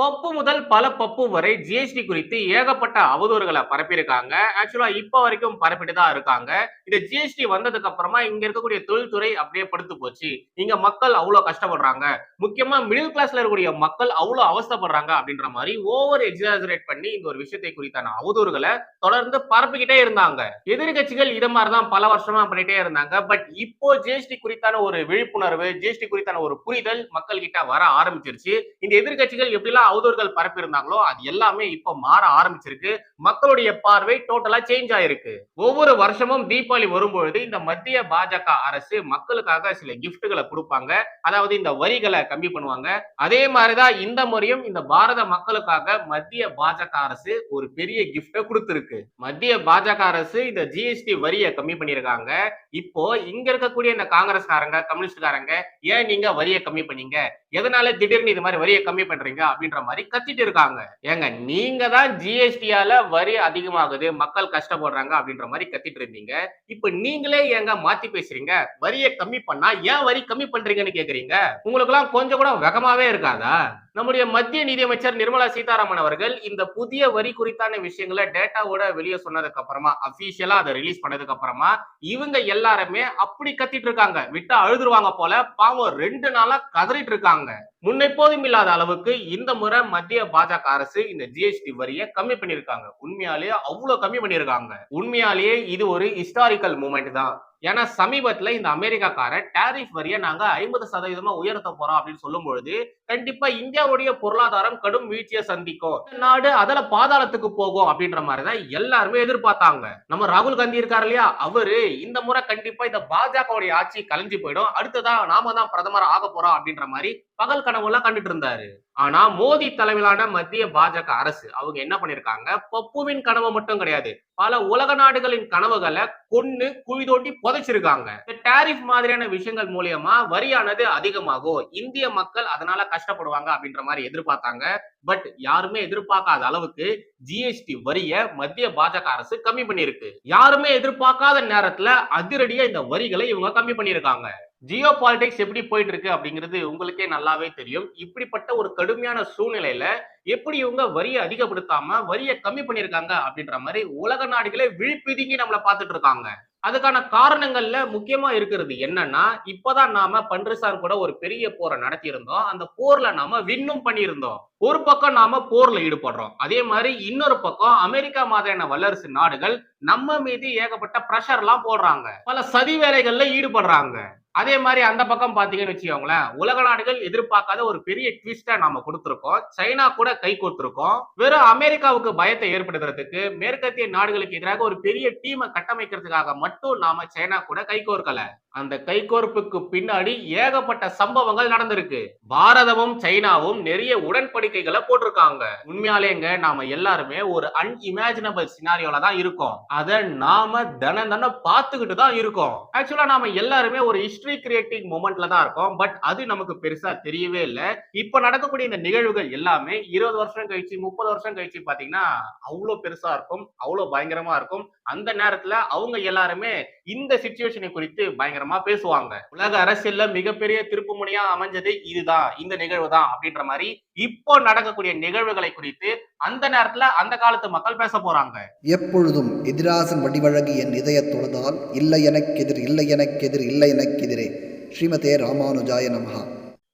பப்பு முதல் பல பப்பு வரை ஜிஎஸ்டி குறித்து ஏகப்பட்ட அவதூறுகளை பரப்பியிருக்காங்க. ஆக்சுவலா இப்ப வரைக்கும் பரப்பிட்டு தான் இருக்காங்க. இந்த ஜிஎஸ்டி வந்ததுக்கு அப்புறமா இங்க இருக்கக்கூடிய தொழில்துறை அப்படியே படுத்து போச்சு. இங்க மக்கள் அவ்வளவு கஷ்டப்படுறாங்க. முக்கியமா மிடில் கிளாஸ்ல இருக்கக்கூடிய மக்கள் அவ்வளவு அவஸ்தப்படுறாங்க அப்படின்ற மாதிரி ஓவர் எக்ஸாஜரேட் பண்ணி இந்த ஒரு விஷயத்தை குறித்தான அவதூறுகளை தொடர்ந்து பரப்பிக்கிட்டே இருந்தாங்க. எதிர்கட்சிகள் இதை மாதிரி தான் பல வருஷமா பண்ணிட்டே இருந்தாங்க. பட் இப்போ ஜிஎஸ்டி குறித்தான ஒரு விழிப்புணர்வு ஜிஎஸ்டி குறித்தான ஒரு புரிதல் மக்கள் கிட்ட வர ஆரம்பிச்சிருச்சு. இந்த எதிர்கட்சிகள் எப்படிலாம் அவதூறுகள் பரப்பியிருந்தாங்களோ அது எல்லாமே இப்போ மாற ஆரம்பிச்சிருக்கு. மக்களுடைய பார்வை டோட்டலா சேஞ்ச் ஆயிருக்கு. ஒவ்வொரு வருஷமும் தீபாவளி வரும்பொழுது இந்த மத்திய பாஜக அரசு மக்களுக்காக சில கிஃப்ட்டுகளை கொடுப்பாங்க. அதாவது இந்த வரிகளை கம்மி பண்ணுவாங்க. அதே மாதிரிதான் இந்த முறையும் இந்த பாரத மக்களுக்காக மத்திய பாஜக அரசு ஒரு பெரிய கிஃப்ட கொடுத்திருக்கு. மத்திய பாஜக அரசு இந்த ஜிஎஸ்டி வரியை கம்மி பண்ணியிருக்காங்க. இப்போ இங்க இருக்கக்கூடிய இந்த காங்கிரஸ்காரங்க கம்யூனிஸ்ட்காரங்க ஏன் நீங்க வரியை கம்மி பண்ணீங்க? எதனால திடீர்னு இது மாதிரி வரியை கம்மி பண்றீங்க? அப்படின்ற மாதிரி கத்திட்டு இருக்காங்க. ஏங்க நீங்க தான் ஜிஎஸ்டியால வரி அதிகமாகுது மக்கள் கஷ்டப்படுறாங்க அப்படின்ற மாதிரி கத்திட்டு இருந்தீங்க. இப்ப நீங்களே ஏங்க மாத்தி பேசுறீங்க? வரியை கம்மி பண்ணா ஏன் வரி கம்மி பண்றீங்கன்னு கேக்குறீங்க? உங்களுக்கு எல்லாம் கொஞ்சம் கூட வெகமாவே இருக்காதா? நம்முடைய மத்திய நிதியமைச்சர் நிர்மலா சீதாராமன் அவர்கள் இந்த புதிய வரி குறித்தான விஷயங்களை டேட்டாவோட வெளியே சொன்னதுக்கு அப்புறமா அபிஷியலா அதை ரிலீஸ் பண்ணதுக்கு அப்புறமா இவங்க எல்லாருமே அப்படி கத்திட்டு இருக்காங்க. விட்டா அழுதுருவாங்க போல பாவம் ரெண்டு நாளா கதறிட்டு இருக்காங்க. முன்னெப்போதும் இல்லாத அளவுக்கு இந்த முறை மத்திய பாஜக அரசு இந்த ஜிஎஸ்டி வரியை கம்மி பண்ணிருக்காங்க உண்மையாலேயே அவ்வளவு கம்மி பண்ணிருக்காங்க உண்மையாலேயே இது ஒரு ஹிஸ்டாரிக்கல் மூமெண்ட் தான். ஏன்னா சமீபத்துல இந்த அமெரிக்காக்காரன் டேரிஃப் வரியை நாங்க ஐம்பது சதவீதமா உயர்த்த போறோம் அப்படின்னு சொல்லும் பொழுது கண்டிப்பா இந்தியாவுடைய பொருளாதாரம் கடும் வீழ்ச்சியை சந்திக்கும். நாடு அதுல பாதாளத்துக்கு போகும் அப்படின்ற மாதிரிதான் எல்லாருமே எதிர்பார்த்தாங்க. நம்ம ராகுல் காந்தி இருக்காரு இல்லையா? அவரு இந்த முறை கண்டிப்பா இந்த பாஜகவுடைய ஆட்சி கலைஞ்சு போயிடும். அடுத்ததான் நாம தான் பிரதமர் ஆக போறோம் அப்படின்ற மாதிரி பகல் கனவுலாம் கண்டுட்டு இருந்தாரு. ஆனா மோடி தலைமையிலான மத்திய பாஜக அரசு அவங்க என்ன பண்ணிருக்காங்க? பப்புவின் கனவு மட்டும் கிடையாது. பல உலக நாடுகளின் கனவுகளை கொன்னு குழி தோண்டி புதைச்சிருக்காங்க. இந்த டாரிஃப் மாதிரியான விஷயங்கள் மூலியமா வரியானது அதிகமாகும் இந்திய மக்கள் அதனால கஷ்டப்படுவாங்க அப்படின்ற மாதிரி எதிர்பார்த்தாங்க. பட் யாருமே எதிர்பார்க்காத அளவுக்கு ஜிஎஸ்டி வரிய மத்திய பாஜக அரசு கம்மி பண்ணியிருக்கு. யாருமே எதிர்பார்க்காத நேரத்துல அதிரடியா இந்த வரிகளை இவங்க கம்மி பண்ணியிருக்காங்க. ஜியோ பாலிடிக்ஸ் எப்படி போயிட்டு இருக்கு அப்படிங்கிறது உங்களுக்கே நல்லாவே தெரியும். இப்படிப்பட்ட ஒரு கடுமையான சூழ்நிலையில எப்படி இவங்க வரியை அதிகப்படுத்தாம வரியை கம்மி பண்ணியிருக்காங்க அப்படின்ற மாதிரி உலக நாடுகளே விழிப்பிதுங்கி நம்மளை பார்த்துட்டு இருக்காங்க. அதுக்கான காரணங்கள்ல முக்கியமா இருக்கிறது என்னன்னா இப்பதான் நாம பன்றிசார் கூட ஒரு பெரிய போரை நடத்தியிருந்தோம். அந்த போர்ல நாம வின்னும் பண்ணியிருந்தோம். ஒரு பக்கம் நாம போர்ல ஈடுபடுறோம். அதே மாதிரி இன்னொரு பக்கம் அமெரிக்கா மாதிரியான வல்லரசு நாடுகள் நம்ம மீது ஏகப்பட்ட ப்ரெஷர் எல்லாம் போடுறாங்க. பல சதி வேலைகள்ல ஈடுபடுறாங்க. அதே மாதிரி அந்த பக்கம் பார்த்தீங்கன்னு வச்சுக்கோங்களேன் உலக நாடுகள் எதிர்பார்க்காத ஒரு பெரிய ட்விஸ்டை நாம கொடுத்துருக்கோம். சைனா கூட கை கொடுத்திருக்கோம் வெறும் அமெரிக்காவுக்கு பயத்தை ஏற்படுத்துறதுக்கு மேற்கத்திய நாடுகளுக்கு எதிராக ஒரு பெரிய டீமை கட்டமைக்கிறதுக்காக மட்டும் நாம சைனா கூட கை கோர்க்கல. அந்த கைகோர்ப்புக்கு பின்னாடி ஏகப்பட்ட சம்பவங்கள் நடந்திருக்கு. பாரதமும் சைனாவும் நிறைய உடன்படிக்கைகளை போட்டிருக்காங்க. உண்மையாலேங்க நாம எல்லாருமே ஒரு அன்இமேஜினபிள் சினாரியோல தான் இருக்கோம். அதை நாம தன தன பார்த்துக்கிட்டு தான் இருக்கோம். ஆக்சுவலா நாம எல்லாருமே ஒரு ஹிஸ்டரி கிரியேட்டிங் மூமெண்ட்ல தான் இருக்கோம். பட் அது நமக்கு பெருசா தெரியவே இல்லை. இப்ப நடக்கக்கூடிய இந்த நிகழ்வுகள் எல்லாமே இருபது வருஷம் கழிச்சு முப்பது வருஷம் கழிச்சு பாத்தீங்கன்னா அவ்வளோ பெருசா இருக்கும். அவ்வளோ பயங்கரமா இருக்கும். அந்த நேரத்துல அவங்க எல்லாருமே இந்த சுச்சுவேஷனை குறித்து பயங்கரமா பேசுவாங்க. உலக அரசியல்ல மிகப்பெரிய திருப்பு முனையா அமைஞ்சது இதுதான் இந்த நிகழ்வு தான் அப்படின்ற மாதிரி இப்போ நடக்கக்கூடிய நிகழ்வுகளை குறித்து அந்த நேரத்துல அந்த காலத்து மக்கள் பேச போறாங்க. எப்பொழுதும் எதிராசன் வடிவழகு என் இதயத் தொழுதால் இல்லை எனக்கெதிர் இல்லை எனக்கெதிர் இல்லை எனக்கெதிரே ஸ்ரீமதே ராமானுஜாய நமஹா.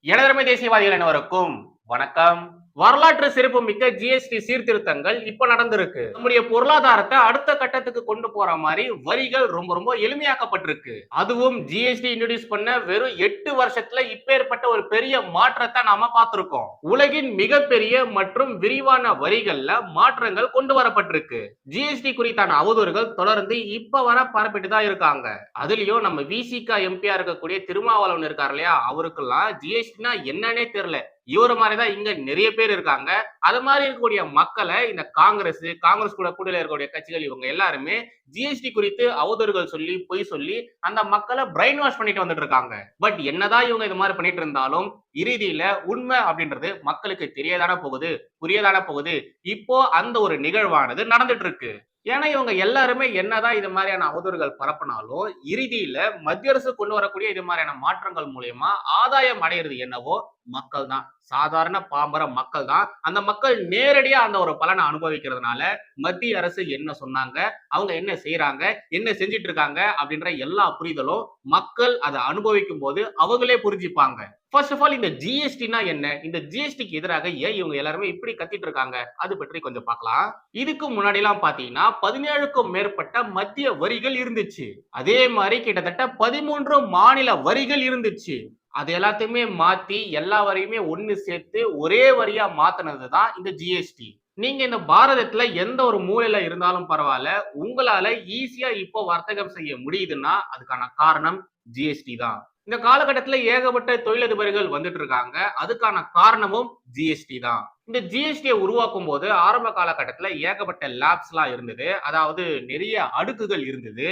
எனதரமை தேசியவாதிகள் அனைவருக்கும் வணக்கம். வரலாற்று சிறப்பு மிக்க ஜிஎஸ்டி சீர்திருத்தங்கள் இப்ப நடந்திருக்கு. நம்முடைய பொருளாதாரத்தை அடுத்த கட்டத்துக்கு கொண்டு போற மாதிரி வரிகள் ரொம்ப ரொம்ப எளிமையாக்கப்பட்டிருக்கு. அதுவும் ஜிஎஸ்டி இன்ட்ரடியூஸ் பண்ண வெறும் எட்டு வருஷத்துல இப்பேற்பட்ட ஒரு பெரிய மாற்றத்தை நாம பார்த்திருக்கோம். உலகின் மிகப்பெரிய மற்றும் விரிவான வரிகள்ல மாற்றங்கள் கொண்டு வரப்பட்டிருக்கு. ஜிஎஸ்டி குறித்தான அவதூறுகள் தொடர்ந்து இப்ப வர பரப்பிட்டு தான் இருக்காங்க. அதுலயும் நம்ம விசிகா எம்பியா இருக்கக்கூடிய திருமாவளவன் இருக்கார் இல்லையா? அவருக்கெல்லாம் ஜிஎஸ்டினா என்னன்னே தெரியல. இவர மாதிரிதான் இங்க நிறைய பேர் இருக்காங்க. அது மாதிரி இருக்கக்கூடிய மக்களை இந்த காங்கிரஸ் காங்கிரஸ் கூட கூடல இருக்கக்கூடிய கட்சிகள் இவங்க எல்லாருமே ஜிஎஸ்டி குறித்து அவதூறுகள் சொல்லி பொய் சொல்லி அந்த மக்களை பிரெயின் வாஷ் பண்ணிட்டு வந்துட்டு இருக்காங்க. பட் என்னதான் இவங்க இது மாதிரி பண்ணிட்டு இருந்தாலும் இறுதியில உண்மை அப்படின்றது மக்களுக்கு தெரியதான போகுது புரியதான போகுது. இப்போ அந்த ஒரு நிகழ்வானது நடந்துட்டு இருக்கு. ஏன்னா இவங்க எல்லாருமே என்னதான் இது மாதிரியான அவதூறுகள் பரப்பினாலும் இறுதியில மத்திய அரசு கொண்டு வரக்கூடிய இது மாதிரியான மாற்றங்கள் மூலியமா ஆதாயம் அடையிறது என்னவோ மக்கள் தான் சாதாரண பாம்பர மக்கள் தான். அந்த மக்கள் நேரடியா அந்த ஒரு பலனை அனுபவிக்கிறதுனால மத்திய அரசு என்ன சொன்னாங்க அவங்க என்ன செய்யறாங்க என்ன செஞ்சிட்டு இருக்காங்க அப்படின்ற எல்லா புரிதலும் மக்கள் அதை அனுபவிக்கும் போது அவங்களே புரிஞ்சுப்பாங்க. ஃபர்ஸ்ட் ஆஃப் ஆல் இந்த ஜிஎஸ்டினா என்ன? இந்த ஜிஎஸ்டிக்கு எதிராக ஏன் இவங்க எல்லாருமே இப்படி கத்திட்டு இருக்காங்க அது பற்றி கொஞ்சம் பார்க்கலாம். இதுக்கு முன்னாடி எல்லாம் பாத்தீங்கன்னா பதினேழுக்கும் மேற்பட்ட மத்திய வரிகள் இருந்துச்சு. அதே மாதிரி கிட்டத்தட்ட பதிமூன்று மாநில வரிகள் இருந்துச்சு. அது எல்லாத்தையுமே மாத்தி எல்லா வரையுமே ஒன்று சேர்த்து ஒரே வரியா மாத்தினது தான் இந்த ஜிஎஸ்டி நீங்க இந்த பாரதத்துல எந்த ஒரு மூலையில இருந்தாலும் பரவாயில்ல உங்களால ஈஸியா இப்போ வர்த்தகம் செய்ய முடியுதுன்னா அதுக்கான காரணம் ஜிஎஸ்டி தான். இந்த காலகட்டத்துல ஏகப்பட்ட தொழிலதிபர்கள் வந்துட்டு இருக்காங்க அதுக்கான காரணமும் ஜிஎஸ்டி தான். இந்த ஜிஎஸ்டியை உருவாக்கும் போது ஆரம்ப காலகட்டத்துல ஏகப்பட்ட லேப்ஸ் எல்லாம் இருந்தது அதாவது நிறைய அடுக்குகள் இருந்தது.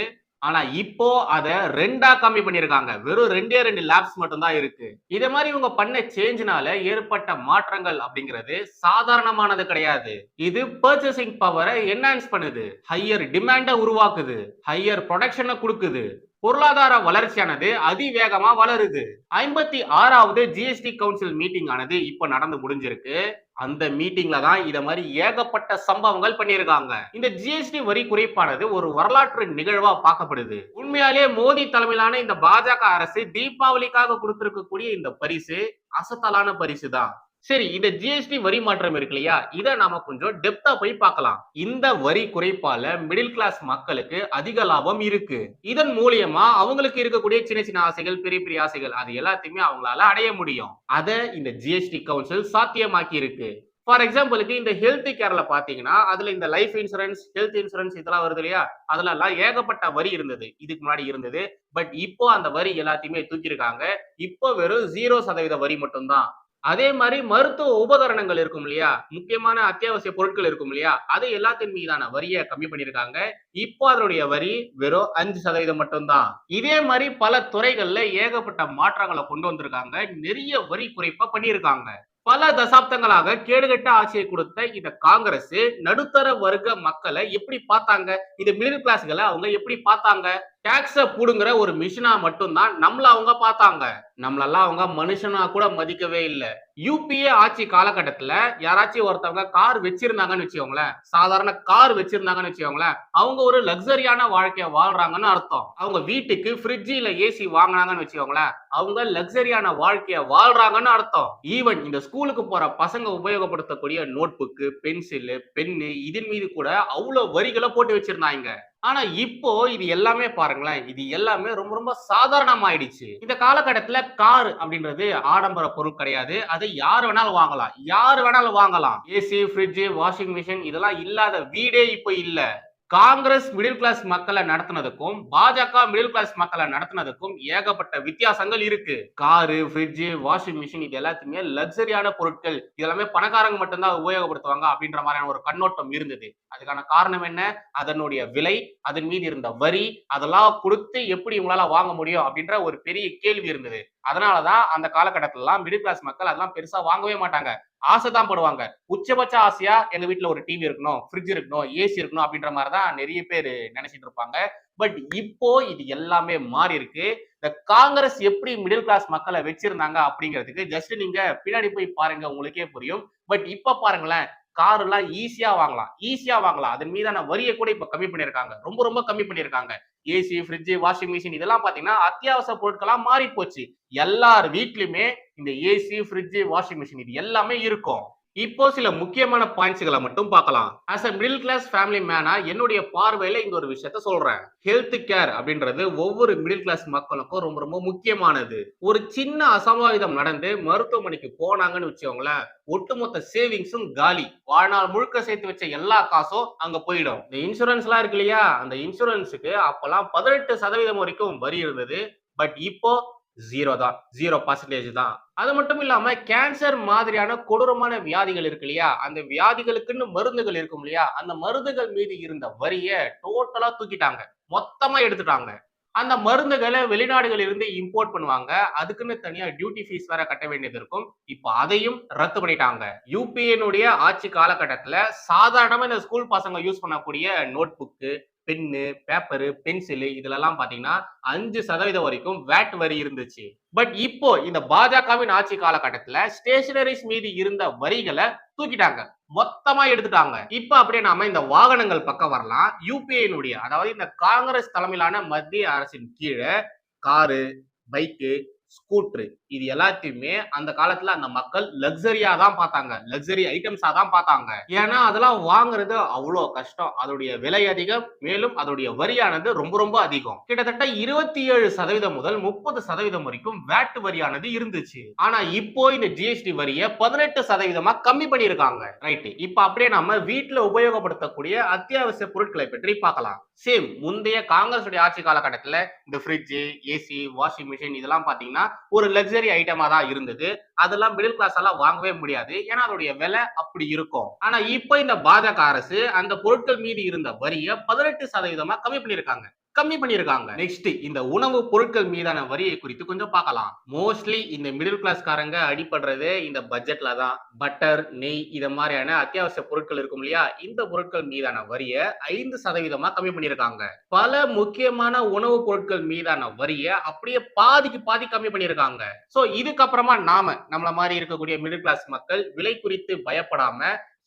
ஆனா இப்போ அதை ரெண்டா கம்மி பண்ணிருக்காங்க. வெறும் ரெண்டே ரெண்டு லேப்ஸ் மட்டும்தான் இருக்கு. இதே மாதிரி இவங்க பண்ண சேஞ்சினால ஏற்பட்ட மாற்றங்கள் அப்படிங்கிறது சாதாரணமானது கிடையாது. இது பர்ச்சேசிங் பவரை என்ஹான்ஸ் பண்ணுது. ஹையர் டிமாண்டை உருவாக்குது. ஹையர் ப்ரொடக்ஷனை கொடுக்குது. பொருளாதார வளர்ச்சியானது அதிவேகமா வளருது. ஐம்பத்தி ஆறாவது ஜிஎஸ்டி கவுன்சில் மீட்டிங் ஆனது இப்ப நடந்து முடிஞ்சிருக்கு. அந்த மீட்டிங்ல தான் இத மாதிரி ஏகப்பட்ட சம்பவங்கள் பண்ணியிருக்காங்க. இந்த ஜிஎஸ்டி வரி குறைப்பானது ஒரு வரலாற்று நிகழ்வா பார்க்கப்படுது. உண்மையாலே மோடி தலைமையிலான இந்த பாஜக அரசு தீபாவளிக்காக கொடுத்திருக்கக்கூடிய இந்த பரிசு அசத்தலான பரிசு தான் சரி இந்த ஜிஎஸ்டி வரி மாற்றம் இருக்கு இல்லையா? இதை நாம கொஞ்சம் டெப்தா போய் பார்க்கலாம். இந்த வரி குறைப்பால மிடில் கிளாஸ் மக்களுக்கு அதிக லாபம் இருக்கு. இதன் மூலியமா அவங்களுக்கு இருக்கக்கூடிய சின்ன சின்ன ஆசைகள் பெரிய பெரிய ஆசைகள் அது எல்லாத்தையுமே அவங்களால அடைய முடியும். அதை இந்த ஜிஎஸ்டி கவுன்சில் சாத்தியமாக்கி இருக்கு. ஃபார் எக்ஸாம்பிளுக்கு இந்த ஹெல்த் கேர்ல பாத்தீங்கன்னா அதுல இந்த லைஃப் இன்சூரன்ஸ் ஹெல்த் இன்சூரன்ஸ் இதெல்லாம் வருது இல்லையா? அதுல எல்லாம் ஏகப்பட்ட வரி இருந்தது. இதுக்கு முன்னாடி இருந்தது. பட் இப்போ அந்த வரி எல்லாத்தையுமே தூக்கியிருக்காங்க. இப்போ வெறும் ஜீரோ சதவீத வரி மட்டும்தான். அதே மாதிரி மருத்துவ உபகரணங்கள் இருக்கும் இல்லையா? முக்கியமான அத்தியாவசிய பொருட்கள் இருக்கும் இல்லையா? அது எல்லாத்தின் மீதான வரியை கம்மி பண்ணியிருக்காங்க. இப்போ அதனுடைய வரி வெறும் அஞ்சு சதவீதம் மட்டும்தான். இதே மாதிரி பல துறைகள்ல ஏகப்பட்ட மாற்றங்களை கொண்டு வந்திருக்காங்க. நிறைய வரி குறைப்பா பண்ணியிருக்காங்க. பல தசாப்தங்களாக கேடுகட்ட ஆட்சியை கொடுத்த இந்த காங்கிரஸ் நடுத்தர வர்க்க மக்களை எப்படி பார்த்தாங்க? இந்த மிடில் கிளாஸ்களை அவங்க எப்படி பார்த்தாங்க? டேக்ஸை பிடுங்குற ஒரு மிஷினா மட்டும்தான் நம்மள அவங்க பார்த்தாங்க. நம்மளெல்லாம் அவங்க மனுஷனா கூட மதிக்கவே இல்லை. யூபிஏ ஆட்சி காலகட்டத்துல யாராச்சும் ஒருத்தவங்க கார் வச்சிருந்தாங்கன்னு வச்சுக்கோங்களேன் சாதாரண கார் வச்சிருந்தாங்கன்னு வச்சுக்கோங்களேன் அவங்க ஒரு லக்ஸரியான வாழ்க்கைய வாழ்றாங்கன்னு அர்த்தம். அவங்க வீட்டுக்கு ஃப்ரிட்ஜ் இல்ல ஏசி வாங்கினாங்கன்னு வச்சுக்கோங்களேன் அவங்க லக்ஸரியான வாழ்க்கைய வாழ்றாங்கன்னு அர்த்தம். ஈவன் இந்த ஸ்கூலுக்கு போற பசங்க உபயோகப்படுத்தக்கூடிய நோட் புக்கு பென்சில் பென்னு இதன் மீது கூட அவ்வளவு வரிகளை போட்டு வச்சிருந்தாங்க. ஆனா இப்போ இது எல்லாமே பாருங்களேன் இது எல்லாமே ரொம்ப ரொம்ப சாதாரணமாயிடுச்சு. இந்த காலகட்டத்துல கார் அப்படின்றது ஆடம்பர பொருள் கிடையாது. அதை யார் வேணாலும் வாங்கலாம். யார் வேணாலும் வாங்கலாம். ஏசி ஃப்ரிட்ஜ் வாஷிங் மிஷின் இதெல்லாம் இல்லாத வீடே இப்போ இல்ல. காங்கிரஸ் மிடில் கிளாஸ் மக்களை நடத்தினதுக்கும் பாஜக மிடில் கிளாஸ் மக்களை நடத்தினதுக்கும் ஏகப்பட்ட வித்தியாசங்கள் இருக்கு. காரு ஃப்ரிட்ஜு வாஷிங் மிஷின் இது எல்லாத்தையுமே லக்ஸரியான பொருட்கள் இதெல்லாமே பணக்காரங்க மட்டும்தான் உபயோகப்படுத்துவாங்க அப்படின்ற மாதிரியான ஒரு கண்ணோட்டம் இருந்தது. அதுக்கான காரணம் என்ன? அதனுடைய விலை அதன் மீது இருந்த வரி அதெல்லாம் கொடுத்து எப்படி உங்களால வாங்க முடியும் அப்படின்ற ஒரு பெரிய கேள்வி இருந்தது. அதனாலதான் அந்த காலகட்டத்திலலாம் மிடில் கிளாஸ் மக்கள் அதெல்லாம் பெருசா வாங்கவே மாட்டாங்க. ஆசை தான் படுவாங்க. உச்சபட்ச ஆசையா எங்க வீட்டுல ஒரு டிவி இருக்கணும் ஃப்ரிட்ஜ் இருக்கணும் ஏசி இருக்கணும் அப்படின்ற மாதிரி தான் நிறைய பேர் நினைச்சிட்டு இருப்பாங்க. பட் இப்போ இது எல்லாமே மாறி இருக்கு இந்த காங்கிரஸ் எப்படி மிடில் கிளாஸ் மக்களை வச்சிருந்தாங்க அப்படிங்கிறதுக்கு ஜஸ்ட் நீங்க பின்னாடி போய் பாருங்க உங்களுக்கே புரியும். பட் இப்ப பாருங்களேன் கார் எல்லாம் ஈஸியா வாங்கலாம். ஈஸியா வாங்கலாம். அதன் மீதான வரியை கூட இப்ப கம்மி பண்ணிருக்காங்க ரொம்ப ரொம்ப கம்மி பண்ணிருக்காங்க ஏசி ஃப்ரிட்ஜு வாஷிங் மிஷின் இதெல்லாம் பார்த்தீங்கன்னா அத்தியாவசிய பொருட்களாக மாறி போச்சு எல்லார் வீட்லையுமே இந்த ஏசி ஃப்ரிட்ஜு வாஷிங் மிஷின் இது எல்லாமே இருக்கும். இப்போ சில முக்கியமான பாயிண்ட்ஸ்களை மட்டும் பார்க்கலாம். As a middle class family மேனா என்னுடைய பார்வையில இங்க ஒரு விஷயத்த சொல்றேன். ஹெல்த் கேர் அப்படின்றது ஒவ்வொரு மிடில் கிளாஸ் மக்களுக்கும் ரொம்ப ரொம்ப முக்கியமானது. ஒரு சின்ன அசம்பாவிதம் நடந்து மருத்துவமனைக்கு போனாங்கன்னு வச்சுக்கோங்களேன் ஒட்டுமொத்த சேவிங்ஸும் காலி. வாழ்நாள் முழுக்க சேர்த்து வச்ச எல்லா காசும் அங்க போயிடும். இந்த இன்சூரன்ஸ் எல்லாம் இருக்கு இல்லையா? அந்த இன்சூரன்ஸுக்கு அப்பெல்லாம் பதினெட்டு சதவீதம் வரைக்கும் வரி இருந்தது. பட் இப்போ ஜீரோ தான் ஜீரோ பர்சன்டேஜ் தான். அது மட்டும் இல்லாம கேன்சர் மாதிரியான கொடூரமான வியாதிகள் இருக்கு இல்லையா? அந்த வியாதிகளுக்குன்னு மருந்துகள் இருக்கும் இல்லையா? அந்த மருந்துகள் மீது இருந்த வரிய டோட்டலா தூக்கிட்டாங்க. மொத்தமா எடுத்துட்டாங்க. அந்த மருந்துகளை வெளிநாடுகளில் இருந்து இம்போர்ட் பண்ணுவாங்க. அதுக்குன்னு தனியா டியூட்டி ஃபீஸ் வேற கட்ட வேண்டியது இருக்கும். இப்போ அதையும் ரத்து பண்ணிட்டாங்க. யூபிஎனுடைய ஆட்சி காலகட்டத்துல சாதாரணமா இந்த ஸ்கூல் பசங்க யூஸ் பண்ணக்கூடிய notebook pen paper pencil இதுலலாம் பாத்தீங்கன்னா அஞ்சு சதவீதம் வரைக்கும் வேட் வரி இருந்துச்சு. பட் இப்போ இந்த பாஜகவின் ஆட்சி காலகட்டத்துல ஸ்டேஷனரிஸ் மீது இருந்த வரிகளை தூக்கிட்டாங்க. மொத்தமா எடுத்துட்டாங்க. இப்ப அப்படியே நாம இந்த வாகனங்கள் பக்கம் வரலாம். யூபிஐனுடைய அதாவது இந்த காங்கிரஸ் தலைமையிலான மத்திய அரசின் கீழே காரு பைக்கு ஸ்கூட்ரு இது எல்லாத்தையுமே அந்த காலத்துல அந்த மக்கள் லக்ஸரியா தான் பார்த்தாங்க. லக்ஸரி ஐட்டம்ஸா தான் பார்த்தாங்க. ஏன்னா அதெல்லாம் வாங்குறது அவ்வளோ கஷ்டம். அதோடைய விலை அதிகம். மேலும் அதோடைய வரியானது ரொம்ப ரொம்ப அதிகம். கிட்டத்தட்ட இருபத்தி ஏழு சதவீதம் முதல் முப்பது சதவீதம் வரைக்கும் வேட் வரியானது இருந்துச்சு. ஆனா இப்போ இந்த ஜிஎஸ்டி வரியை பதினெட்டு சதவீதமா கம்மி பண்ணியிருக்காங்க. ரைட் இப்போ அப்படியே நம்ம வீட்டில் உபயோகப்படுத்தக்கூடிய அத்தியாவசிய பொருட்களை பற்றி பார்க்கலாம். சேம் முந்தைய காங்கிரஸ் ஆட்சி காலகட்டத்தில் இந்த ஃப்ரிட்ஜு ஏசி வாஷிங் மிஷின் இதெல்லாம் பார்த்தீங்கன்னா பார்த்தீங்கன்னா ஒரு லக்ஸரி ஐட்டமா தான் இருந்தது. அதெல்லாம் மிடில் கிளாஸ் எல்லாம் வாங்கவே முடியாது. ஏன்னா அதோடைய விலை அப்படி இருக்கும். ஆனா இப்போ இந்த பாஜக அரசு அந்த பொருட்கள் மீது இருந்த வரியை பதினெட்டு சதவீதமா கம்மி பண்ணிருக்காங்க கம்மி பண்ணிருக்காங்க. நெக்ஸ்ட் இந்த உணவு பொருட்கள் மீதான வரியை குறித்து கொஞ்சம் பார்க்கலாம். மோஸ்ட்லி இந்த மிடில் கிளாஸ் காரங்க அடிபடுறது இந்த பட்ஜெட்ல தான். பட்டர் நெய் இத மாதிரியான அத்தியாவசிய பொருட்கள் இருக்கும் இல்லையா? இந்த பொருட்கள் மீதான வரியை ஐந்து சதவீதமா கம்மி பண்ணிருக்காங்க. பல முக்கியமான உணவு பொருட்கள் மீதான வரியை அப்படியே பாதிக்கு பாதி கம்மி பண்ணிருக்காங்க. சோ இதுக்கப்புறமா நாம நம்மள மாதிரி இருக்கக்கூடிய மிடில் கிளாஸ் மக்கள் விலை குறித்து பயப்படாம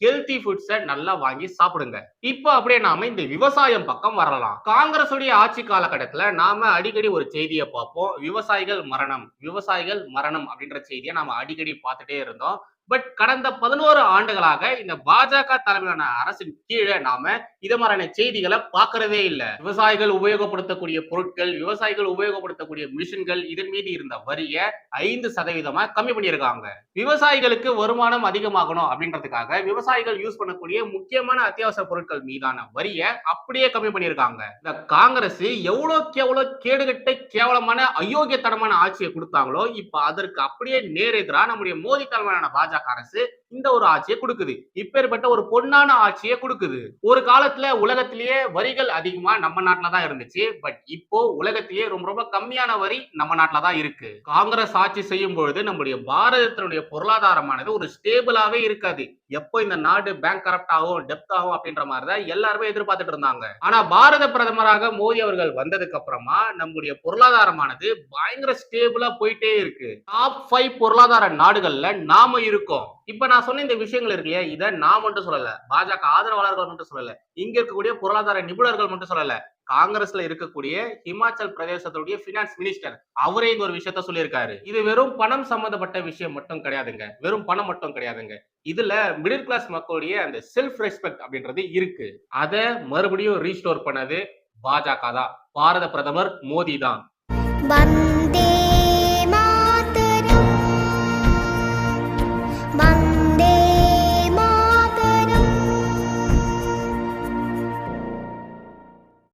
ஹெல்தி ஃபுட்ஸை நல்லா வாங்கி சாப்பிடுங்க. இப்போ அப்படியே நாம இந்த விவசாயம் பக்கம் வரலாம். காங்கிரசுடைய ஆட்சி காலகட்டத்துல நாம அடிக்கடி ஒரு செய்தியை பார்ப்போம். விவசாயிகள் மரணம் விவசாயிகள் மரணம் அப்படின்ற செய்தியை நாம அடிக்கடி பார்த்துட்டே இருந்தோம். பட் கடந்த பதினோரு ஆண்டுகளாக இந்த பாஜக தலைமையிலான அரசின் கீழே நாம இது மாதிரியான செய்திகளை பார்க்கறதே இல்ல. விவசாயிகள் உபயோகப்படுத்தக்கூடிய பொருட்கள் விவசாயிகள் உபயோகப்படுத்தக்கூடிய மிஷின்கள் இதன் மீது இருந்த வரியை ஐந்து சதவீதமா கம்மி பண்ணியிருக்காங்க. விவசாயிகளுக்கு வருமானம் அதிகமாகணும் அப்படின்றதுக்காக விவசாயிகள் யூஸ் பண்ணக்கூடிய முக்கியமான அத்தியாவசிய பொருட்கள் மீதான வரியை அப்படியே கம்மி பண்ணியிருக்காங்க. இந்த காங்கிரஸ் எவ்வளவுக்கு எவ்வளவு கேடுகட்ட கேவலமான அயோக்கியத்தனமான ஆட்சியை கொடுத்தாங்களோ இப்ப அதற்கு அப்படியே நேரெதிரா நம்முடைய மோடி தலைமையிலான பாஜக அரசு இந்த ஒரு ஆட்சியை கொடுக்குது. இப்பேற்பட்ட ஒரு பொன்னான ஆட்சியை கொடுக்குது. ஒரு காலத்துல உலகத்திலேயே வரிகள் அதிகமா நம்ம நாட்டுல தான் இருந்துச்சு. பட் இப்போ உலகத்திலேயே ரொம்ப ரொம்ப கம்மியான வரி நம்ம நாட்டுல தான் இருக்கு. காங்கிரஸ் ஆட்சி செய்யும் பொழுது நம்முடைய பாரதத்தினுடைய பொருளாதாரமானது ஒரு ஸ்டேபிளாவே இருக்காது. எப்போ இந்த நாடு பேங்க் கரப்ட் ஆகும் டெப்த் ஆகும் அப்படின்ற மாதிரி தான் எல்லாருமே எதிர்பார்த்துட்டு இருந்தாங்க. ஆனா பாரத பிரதமராக மோடி அவர்கள் வந்ததுக்கு அப்புறமா நம்முடைய பொருளாதாரமானது பயங்கர ஸ்டேபிளா போயிட்டே இருக்கு. டாப் ஃபைவ் பொருளாதார நாடுகள்ல நாம இருக்கோம். இப்ப நான் சொன்ன இந்த விஷயங்கள் இருக்கு இல்லையா? இதை நான் மட்டும் சொல்லல. பாஜக ஆதரவாளர்கள் மட்டும் சொல்லல. இங்க இருக்கக்கூடிய பொருளாதார நிபுணர்கள் மட்டும் சொல்லல. காங்கிரஸ்ல இருக்கக்கூடிய ஹிமாச்சல் பிரதேசத்துடைய பினான்ஸ் மினிஸ்டர் அவரே இந்த ஒரு விஷயத்த சொல்லியிருக்காரு. இது வெறும் பணம் சம்பந்தப்பட்ட விஷயம் மட்டும் கிடையாதுங்க. வெறும் பணம் மட்டும் கிடையாதுங்க. இதுல மிடில் கிளாஸ் மக்களுடைய அந்த செல்ஃப் ரெஸ்பெக்ட் அப்படின்றது இருக்கு. அதை மறுபடியும் ரீஸ்டோர் பண்ணது பாஜக தான். பாரத பிரதமர் மோடி தான்.